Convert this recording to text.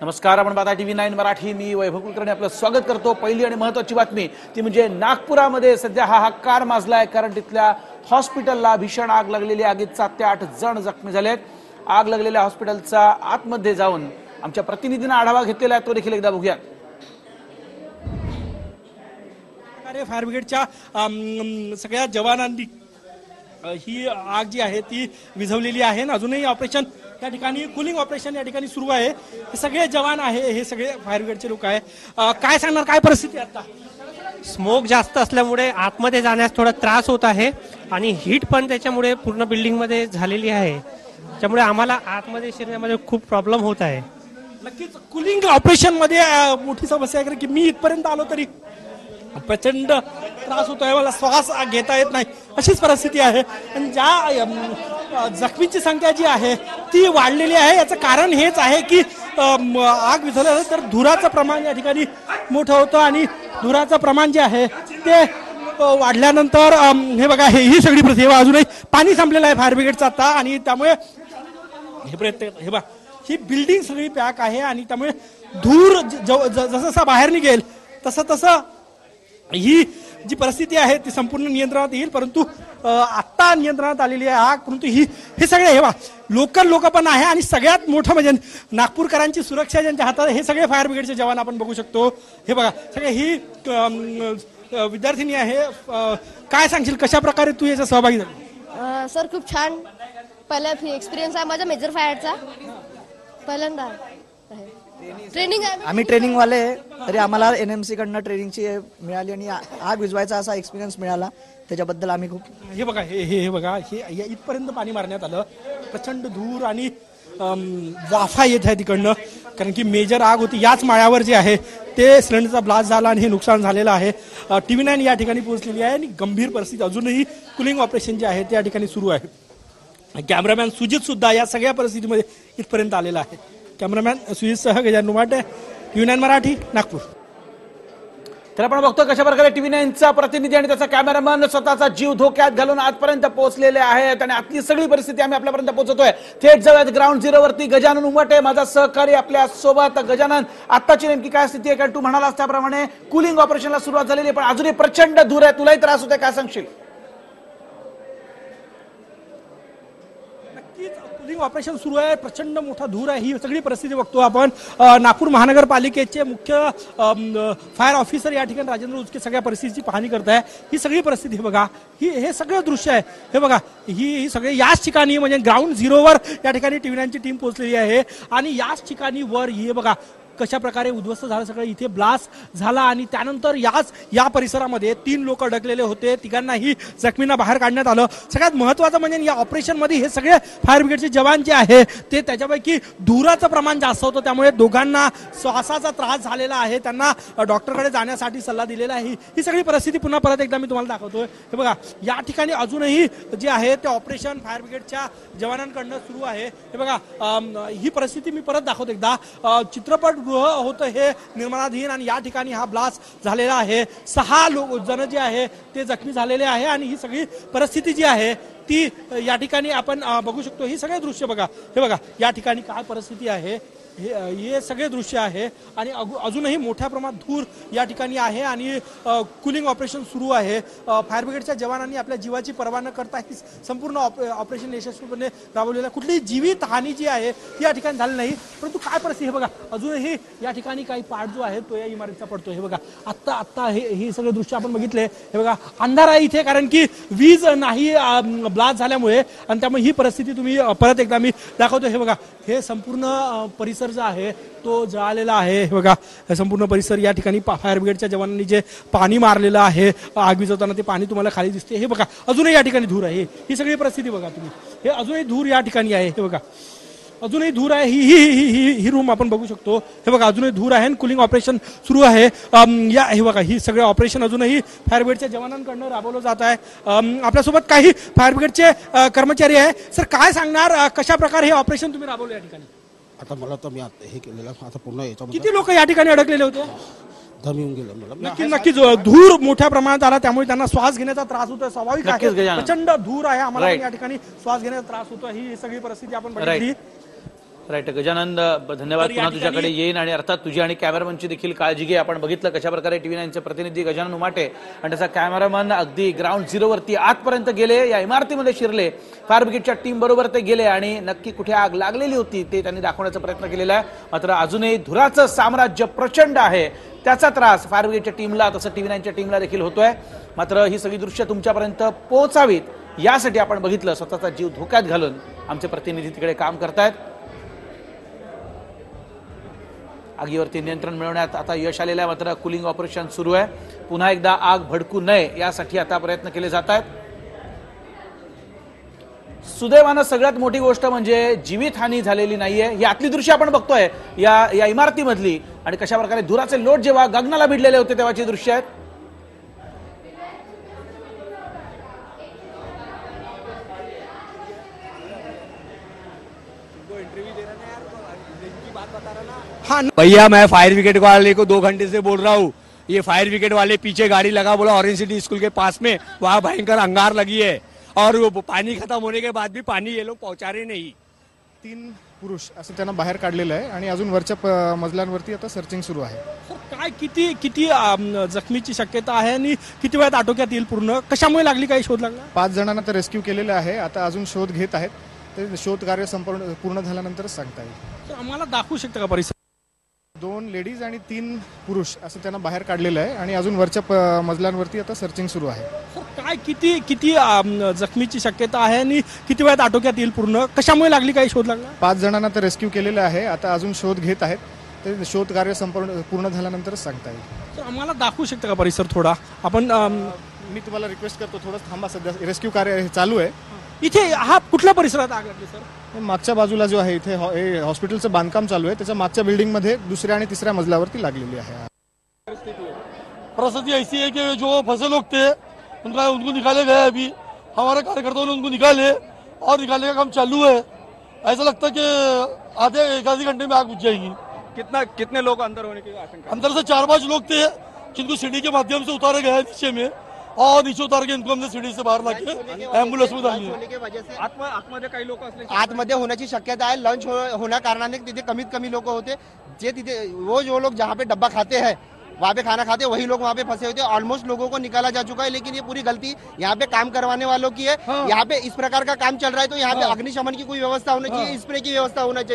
नमस्कार आपण बधा टी व्ही नाईन मराठी. मी वैभव कुलकर्णी आपलं स्वागत करतो. पहिली आणि महत्वाची बातमी ती म्हणजे नागपुरामध्ये सध्या हा हाकार आहे कारण तिथल्या हॉस्पिटलला भीषण आग लागलेली. आगीत सात ते आठ जण जखमी झालेत. आग लागलेल्या हॉस्पिटलचा आतमध्ये जाऊन आमच्या प्रतिनिधीनं आढावा घेतलेला आहे. तो देखील एकदा बघूया फायर ब्रिगेडच्या सगळ्या जवानांनी ही आग जी आहे ती विझवलेली आहे अजूनही ऑपरेशन या ठिकाणी कुलिंग ऑपरेशन या ठिकाणी सुरू आहे. हे सगळे जवान आहे हे सगळे फायर ब्रिगेडचे लोक आहे. काय सांगणार काय परिस्थिती आता? स्मोक जास्त असल्यामुळे आतमध्ये जाण्यास थोडा त्रास होत आहे आणि हीट पण त्याच्यामुळे पूर्ण बिल्डिंगमध्ये झालेली आहे. त्यामुळे आम्हाला आतमध्ये शिरण्यामध्ये खूप प्रॉब्लेम होत आहे. नक्कीच कुलिंग ऑपरेशनमध्ये अ, मोठी समस्या आहे कारण की मी इथपर्यंत आलो तरी प्रचंड त्रास होतोय. मला श्वास घेता येत नाही. अशीच परिस्थिती आहे. आणि ज्या जखमीची जखमींची संख्या जी आहे ती वाढलेली आहे. याचं कारण हेच आहे की आग विझवल्या तर धुराचं प्रमाण या ठिकाणी मोठं होतं आणि धुराचं प्रमाण जे आहे ते वाढल्यानंतर हे बघा हे ही सगळी परिस्थिती. अजूनही पाणी संपलेलं आहे फायर ब्रिगेडचं आता. आणि त्यामुळे हे प्रयत्न हे बघा ही बिल्डिंग सगळी पॅक आहे. आणि त्यामुळे धूर ज- ज- ज- जसं जसं बाहेर निघेल तसं तसं ही जी परिस्थिती आहे ती संपूर्ण नियंत्रणात येईल परंतु आत्ता नियंत्रणात आलेली आहे आग परंतु ही हे सगळे हे बा लोकल लोक पण आहे आणि सगळ्यात मोठं म्हणजे नागपूरकरांची सुरक्षा ज्यांच्या हातात हे सगळे फायर ब्रिगेडचे जवान आपण बघू शकतो. हे बघा सगळे ही विद्यार्थिनी आहे. काय सांगशील कशा प्रकारे तू याचा सहभागी झाली? सर खूप छान. पहिला एक्सपिरियन्स आहे माझा मेजर फायरचा पहिल्यांदा आहे. ट्रेनिंग आहे. आम्ही ट्रेनिंगवाले आहे, तरी आम्हाला एन एम सी कडनं ट्रेनिंगची हे मिळाली आणि आ- आग विझवायचा असा एक्सपिरियन्स मिळाला. त्याच्याबद्दल आम्ही खूप हे बघा हे हे हे बघा. हे या इथपर्यंत पाणी मारण्यात आलं. प्रचंड धूर आणि अम, वाफा येत आहे तिकडनं. कारण की मेजर आग होती. याच माळ्यावर जे आहे ते सिलेंडरचा ब्लास्ट झाला आणि हे नुकसान झालेलं आहे. टी व्ही नाईन या ठिकाणी पोहोचलेली आहे आणि गंभीर परिस्थिती. अजूनही कुलिंग ऑपरेशन जे आहे ते या ठिकाणी सुरू आहे. कॅमेरामॅन सुजित सुद्धा या सगळ्या परिस्थितीमध्ये इथपर्यंत आलेला आहे. कॅमेरामॅन सुजितसह गजान नुमाटे टी नाईन मराठी नागपूर. तर आपण बघतो कशा प्रकारे टीव्ही नाईनचा प्रतिनिधी आणि त्याचा कॅमेरामन स्वतःचा जीव धोक्यात घालून आजपर्यंत पोहोचलेले आहेत आणि आतली सगळी परिस्थिती आम्ही आपल्यापर्यंत पोहोचतोय. थेट जाऊयात ग्राउंड झिरोवरती गजानन उमटे माझा सहकारी आपल्यासोबत. गजानन आत्ताची नेमकी काय स्थिती आहे? कारण तू म्हणालास त्याप्रमाणे कुलिंग ऑपरेशनला सुरुवात झालेली आहे पण अजूनही प्रचंड दूर आहे. तुलाही त्रास होतोय काय सांगशील? नक्कीच कुलिंग ऑपरेशन सुरू आहे. प्रचंड मोठा धूर आहे. ही सगळी परिस्थिती बघतो आपण. नागपूर महानगरपालिकेचे मुख्य फायर ऑफिसर या ठिकाणी राजेंद्र उचके सगळ्या परिस्थितीची पाहणी करत आहे ही सगळी परिस्थिती हे बघा. ही हे सगळं दृश्य आहे. हे बघा. ही ही सगळे याच ठिकाणी म्हणजे ग्राउंड झिरोवर या ठिकाणी टीव्ही टीम पोहोचलेली आहे. आणि याच ठिकाणी वर हे बघा कशा प्रकारे उद्ध्वस्त झालं सगळं? इथे ब्लास्ट झाला आणि त्यानंतर याच या परिसरामध्ये तीन लोक अडकलेले होते. तिघांनाही जखमींना बाहेर काढण्यात आलं. सगळ्यात महत्वाचं म्हणजे या ऑपरेशनमध्ये हे सगळे फायर ब्रिगेडचे जवान जे आहे ते त्याच्यापैकी धुराचं प्रमाण जास्त होतं. त्यामुळे दोघांना श्वासाचा त्रास झालेला आहे. त्यांना डॉक्टरकडे जाण्यासाठी सल्ला दिलेला आहे. ही सगळी परिस्थिती पुन्हा परत एकदा मी तुम्हाला दाखवतोय. हे बघा या ठिकाणी अजूनही जे आहे ते ऑपरेशन फायर ब्रिगेडच्या जवानांकडनं सुरू आहे. हे बघा ही परिस्थिती मी परत दाखवतो एकदा. चित्रपट गृह होतं हे निर्माणाधीन आणि या ठिकाणी हा ब्लास्ट झालेला आहे. सहा लोक जण जे आहे ते जखमी झालेले आहे आणि ही सगळी परिस्थिती जी आहे ती या ठिकाणी आपण बघू शकतो. ही सगळे दृश्य बघा. हे बघा या ठिकाणी काय परिस्थिती आहे? हे हे सगळे दृश्य आहे आणि अगु- अजूनही मोठ्या प्रमाणात धूर या ठिकाणी आहे आणि कुलिंग ऑपरेशन सुरू आहे. फायर ब्रिगेडच्या जवानांनी आपल्या जीवाची पर्वा न करता ही संपूर्ण ऑप- ऑपरेशन यशस्वीपणे राबवलेलं कुठलीही जीवित हानी जी आहे ती या ठिकाणी झाली नाही. परंतु काय परिस्थिती हे बघा. अजूनही या ठिकाणी काही पाठ जो आहे तो या इमारतीचा पडतो हे बघा. आत्ता आत्ता हे हे सगळे दृश्य आपण बघितले. हे बघा. अंधार आहे इथे कारण की वीज नाही ब्लास्ट झाल्यामुळे आणि त्यामुळे ही परिस्थिती तुम्ही परत एकदा मी दाखवतो. हे बघा हे संपूर्ण परिसर जो आहे तो जळालेला आहे. हे बघा संपूर्ण परिसर या ठिकाणी फायर ब्रिगेडच्या जवानांनी जे पाणी मारलेलं आहे आग विजवताना ते पाणी तुम्हाला खाली दिसते. हे बघा अजूनही या ठिकाणी धूर आहे. ही सगळी परिस्थिती बघा तुम्ही. हे अजूनही धूर या ठिकाणी आहे. हे बघा. अजूनही धूर आहे. ही ही ही ही ही रूम आपण बघू शकतो. हे बघा अजूनही धूर आहे कुलिंग ऑपरेशन सुरू आहे. या हे बघा ही सगळे ऑपरेशन अजूनही फायर ब्रिगेडच्या जवानांकडनं राबवलं जात आहे. आपल्यासोबत काही फायर ब्रिगेडचे कर्मचारी आहे. सर काय सांगणार कशा प्रकारे हे ऑपरेशन तुम्ही राबवलं या ठिकाणी? आता मला तर मी आता हे केलेलं. आता पुन्हा याच्यामध्ये किती लोक या ठिकाणी अडकलेले होते? नक्की नक्कीच धूर मोठ्या प्रमाणात आला त्यामुळे त्यांना श्वास घेण्याचा त्रास होतोय. स्वाभाविक आहे. प्रचंड धूर आहे. आम्हाला या ठिकाणी श्वास घेण्याचा त्रास होतो ही सगळी परिस्थिती आपण. बघितली. राईट गजानंद धन्यवाद. पुन्हा तुझ्याकडे येईन आणि अर्थात तुझी आणि कॅमेरामनची देखील काळजी घे. आपण बघितलं कशा प्रकारे टीव्ही नाईनचे प्रतिनिधी गजानन उमाटे आणि त्याचा कॅमेरामन अगदी ग्राउंड झिरोवरती आतपर्यंत गेले. या इमारतीमध्ये शिरले. फायर ब्रिगेडच्या टीम बरोबर ते गेले आणि नक्की कुठे आग लागलेली होती ते त्यांनी दाखवण्याचा प्रयत्न केलेला आहे. मात्र अजूनही धुराचं साम्राज्य प्रचंड आहे. त्याचा त्रास फायर ब्रिगेडच्या टीमला तसं टीव्ही नाईनच्या टीमला देखील होतोय. मात्र ही सगळी दृश्य तुमच्यापर्यंत पोहोचावीत. यासाठी आपण बघितलं स्वतःचा जीव धोक्यात घालून आमचे प्रतिनिधी तिकडे काम करतायत. आगीवरती नियंत्रण मिळवण्यात आता यश आलेलं आहे. मात्र कुलिंग ऑपरेशन सुरू आहे. पुन्हा एकदा आग भडकू नये यासाठी आता प्रयत्न केले जात आहेत. सुदैवानं सगळ्यात मोठी गोष्ट म्हणजे जीवितहानी झालेली नाहीये. ही आतली दृश्य आपण बघतोय या या इमारतीमधली. आणि कशा प्रकारे धुराचे लोट जेव्हा गगनाला भिडलेले होते तेव्हाची दृश्य आहेत. हा भैया मैं फायर ब्रिगेड वाले को दो घंटे से बोल रहा हूँ। ये फायर ब्रिगेड वाले पीछे गाड़ी लगा बोला ऑरेंज सिटी स्कूल के पास में वहाँ भयंकर अंगार लगी है। और वो पानी खत्म होने के बाद भी पानी ये लोग पहुंचा रहे नहीं। तीन पुरुष असं त्यांना बाहेर काढलेलं आहे आणि अजून वरच्या प- मजल्यांवरती आता सर्चिंग सुरू आहे. सर, काय किती किती अम, जखमीची शक्यता आहे आणि किती वेळात आटोक्यात येईल पूर्ण? कशामुळे लागली काही शोध लागला? पाच जणांना तर रेस्क्यू केलेलं आहे. आता अजून शोध घेत आहेत. ते शोध कार्य संपूर्ण पूर्ण झाल्यानंतरच सांगता येईल. तर आम्हाला दाखवू शकता का परिसर? दोन लेडीज आणि तीन पुरुष असं त्यांना बाहेर काढलेलं आहे. आणि अजून वरच्या प- मजल्यांवरती आता सर्चिंग सुरू आहे. काय किती किती अम, जखमीची शक्यता आहे आणि किती वेळात आटोक्यात येईल पूर्ण? कशामुळे लागली? काही शोध लागला? पाच जणांना तर रेस्क्यू केलेलं आहे. आता अजून शोध घेत आहेत. ते शोध कार्य संपूर्ण पूर्ण झाल्यानंतरच सांगता येईल. तर आम्हाला दाखवू शकता का परिसर थोडा? आपण अम, मी तुम्हाला रिक्वेस्ट करतो थोडं थांबा सध्या. रेस्क्यू कार्य हे चालू आहे. इथे हा कुठल्या परिसरात आग लागली सर? मागच्या बाजूला जो आहे इथे हॉ- हे हॉस्पिटलचं बांधकाम चालू आहे. त्याच्या मागच्या बिल्डिंगमध्ये दुसऱ्या आणि तिसऱ्या मजल्यावरती लागलेली आहे. परिस्थिति ऐसी है कि जो फंसे लोग थे उनका उनको निकाले गए अभी। हमारे कार्यकर्ताओं ने उनको निकाले और निकालने का काम चालू है। ऐसा लगता है कि आधे एक आधे घंटे में आग बुझ जाएगी। कितना कितने लोग अंदर होने की आशंका अंदर से चार पाँच लोग थे जिनको सीढ़ी के माध्यम से उतारे गए नीचे में। और नीचे उतार के इनको हमने सीढ़ी से बाहर लाके एंबुलेंस में है आतमध्ये काही लोक असले आतमध्ये होण्याची शक्यता आहे. लंच हो, होण्या कारणाने तिथे कमीत कमी लोक होते. जे तिथे वो जो लोग जहाँ पे डब्बा खाते हैं वहाँ पे खाना खाते वही लोग वहाँ पे फंसे हुए थे ऑलमोस्ट लोगों को निकाला जा चुका है लेकिन ये पूरी गलती यहाँ पे काम करवाने वालों की है. हाँ। यहाँ पे इस प्रकार का काम चल रहा है तो यहाँ पे अग्निशमन की कोई व्यवस्था होनी चाहिए स्प्रे की व्यवस्था होना चाहिए।